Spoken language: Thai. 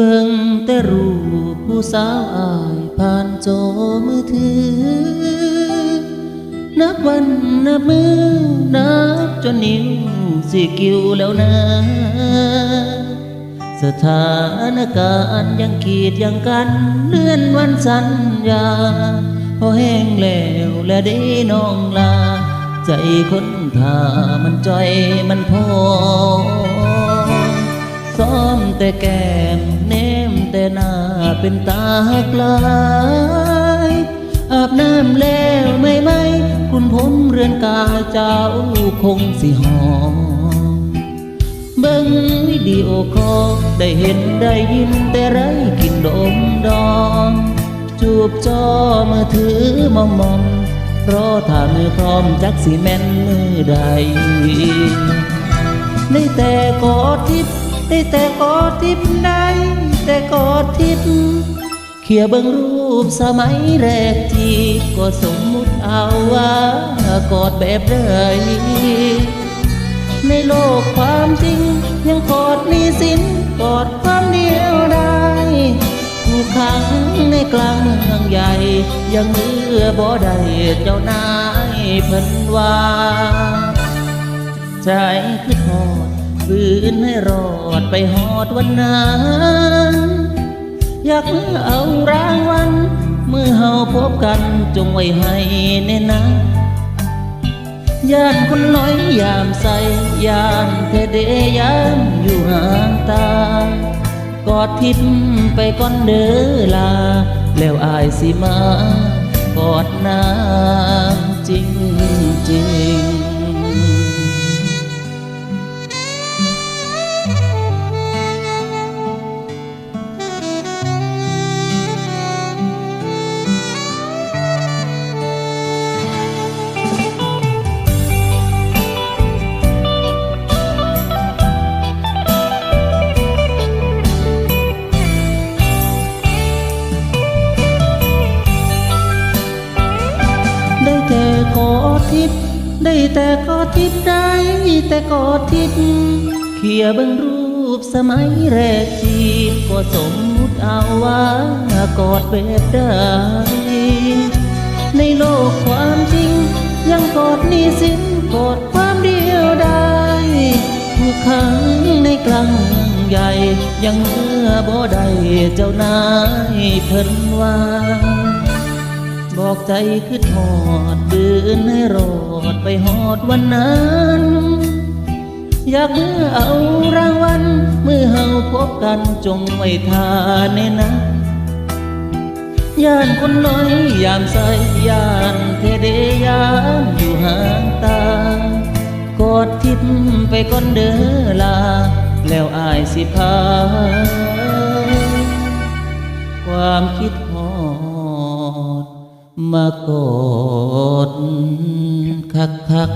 เบิ่งแต่รูปผู้สาวอายผ่านจอมือถือ นับวันนับมือนับจนนิ้วสิกิวแล้วนะ สถานการณ์ยังขีดยังกันเลื่อนวันสัญญาพอแห้งแล้วและได้น้องลา ใจคนท่ามันจอยมันพอซ้อมแต่แก เป็นตาหักลายอาบน้ำแล้วไม่ไหมคุณผมเรือนกาเจ้าคงสิหอมเบิ่งวิดีโอคอลได้เห็นได้ยินแต่ไรกินดมดอมจูบจอมือถือมอมมอมรอถ้ามือพร้อมจักสิแม่นมือใดได้แต่กอดทิพได้แต่กอดทิพย์ได้ แต่กอดทิพย์เขี่ยเบิ่งรูปสมัยแรกจีบก็สมมุติเอาว่ากอดแบบใดในโลกความจริง ยังกอดหนี้สินกอดความเดียวได้ผู้ขังในกลางเมืองใหญ่ ยังเลือบ่ได้เจ้านายเพิ่นว่าใจคือทอด ฝืนให้รอดไปหอดวันนั้นอยากเอารางวัลเมื่อเฮาพบกันจงไว้ให้แน่นะย่านคนน้อยยามใส่ย่านเทเดยามอยู่ห่างตากอดทิพย์ไปก่อนเด้อลา แล้วอายสิมากอดนางจริงจริง ดทิพย์ได้แต่กอดทิพย์ได้แต่กอดทิพย์เขียเบิ่งรูปสมัยแรกจีบก็สมมุติเอาว่ากอดแบบใดในโลกความจริง ยังกอดนี้สินกอดความเดียวได้ผู้ขังในกลางเมืองใหญ่ ยังเมื่อบ่ได้เจ้านายเพิ่นว่า บอกใจคือทอดเดินให้รอดไปหอดวันนั้น อยากเมื่อเอารางวัลเมื่อเฮาพบกันจงไว้ทาเนนะย่านคนน้อยยามใส่ย่านเทเดยามอยู่ห่างตากอดทิพไปก่อนเด้อลา แล้วอายสิพาความคิดฮอด มากอดคักคัก